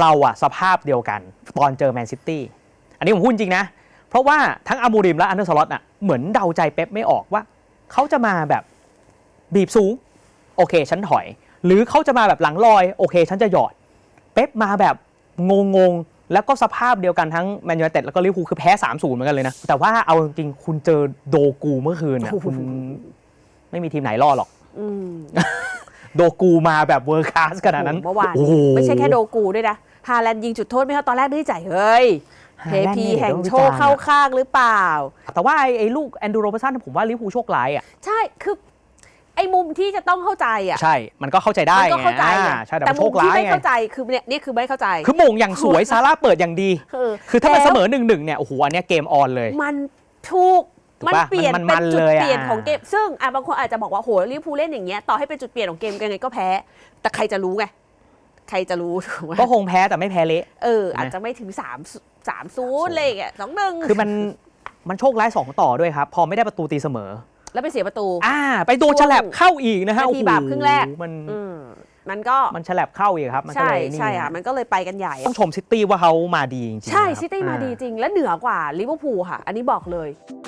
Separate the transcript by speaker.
Speaker 1: เราอะสภาพเดียวกัน ตอนเจอแมนซิตี้อันนี้ผมพูดจริงนะ เพราะว่าทั้งอามูริมและอันเดอร์สล็อตอะเหมือนเดาใจเป๊ปไม่ออกว่า เขาจะมาแบบบีบสูง โอเค ฉันถอย หรือเขาจะมาแบบหลังลอย โอเค ฉันจะหยอด เป๊ปมาแบบงงๆแล้วก็สภาพเดียวกันทั้งแมนยูไนเต็ดแล้วก็ลิเวอร์พูลคือแพ้ 3-0 เหมือนกันเลยนะ แต่ว่าเอาจริงๆคุณเจอโดกูเมื่อคืนนะคุณไม่มีทีมไหนรอดหรอก โดกูมาแบบเวอร์คลาสขนาดนั้น
Speaker 2: เมื่อวาน
Speaker 1: โอ้โห
Speaker 2: ไม่ใช่แค่โดกูด้วยนะฮาแลนด์ยิงจุดโทษไม่เข้าตอนแรกนึกในใจเฮ้ยเท
Speaker 1: ฮาแลนด์
Speaker 2: พี
Speaker 1: นี่
Speaker 2: แห่ง
Speaker 1: เดี๋ยว
Speaker 2: โชค
Speaker 1: วิจารณ์
Speaker 2: เข้าข้างหรือเปล่า
Speaker 1: แต่ว่าไอ้ไอ้ลูกแอนดูโรเบอร์สันผมว่าลิเวอร์พูลโชคร้ายอะ
Speaker 2: ใช่คือ ไอ้มุมที่จะต้องเข้าใจอะ
Speaker 1: ใช่ มันก็เข้าใจได้
Speaker 2: มันก็เข้าใจ
Speaker 1: ไง
Speaker 2: ไง
Speaker 1: อ่าใช่แต่
Speaker 2: แต่
Speaker 1: มันโช
Speaker 2: มุม
Speaker 1: ค
Speaker 2: ที่
Speaker 1: ร้าย
Speaker 2: ไม่
Speaker 1: ไง
Speaker 2: เข้าใจคือเนี่ยนี่คือไม่เข้าใจ
Speaker 1: คือโมงอย่างสวยซาร่าเปิดอย่างดี
Speaker 2: คือ
Speaker 1: คือถ้ามัน
Speaker 2: แล้ว
Speaker 1: เสมอหนึ่งหนึ่งเนี่ย โอ้โห อันเนี้ยเกมออนเลย
Speaker 2: มันถูก
Speaker 1: ถูก
Speaker 2: มัน
Speaker 1: ปะ
Speaker 2: เปลี่ยน
Speaker 1: มัน
Speaker 2: เป็
Speaker 1: มัน
Speaker 2: นจุด
Speaker 1: เลยอะ
Speaker 2: เปลี่ยนของเกม ซึ่งอะบางคนอาจจะบอกว่าโหลิเวอร์พูลเล่นอย่างเงี้ยต่อให้เป็นจุดเปลี่ยนของเกมยังไงก็แพ้ แต่ใครจะรู้ไงใครจะรู้ถูกไหม
Speaker 1: ก็คงแพ้แต่ไม่แพ้เละ
Speaker 2: เอออาจจะไม่ถึง3 3ศูนย์อะไรอย่างเงี้ยสองหนึ่ง
Speaker 1: คือมันมันโชคร้ายสองต่อด้วยครับ พอไม่ได้ประตูตีเสมอ
Speaker 2: แล้วไปเสียประตู
Speaker 1: อ่า ไปโดนฉลับเข้าอีกนะฮะ
Speaker 2: นาทีบาปครึ่งแรก
Speaker 1: โอ้โหมัน
Speaker 2: อืมมันก็
Speaker 1: มันฉลับเข้าอีกครับ มันก็
Speaker 2: ใช่
Speaker 1: เลยนี่
Speaker 2: ใช่ค่ะมันก็เลยไปกันใหญ่
Speaker 1: ต้องชมซิตี้ว่าเขามาดีจริงๆ
Speaker 2: ใช่
Speaker 1: นะครับ
Speaker 2: ซิตี้มา
Speaker 1: อ่
Speaker 2: ดีจริง และเหนือกว่าลิเวอร์พูลค่ะ อันนี้บอกเลย
Speaker 1: ใ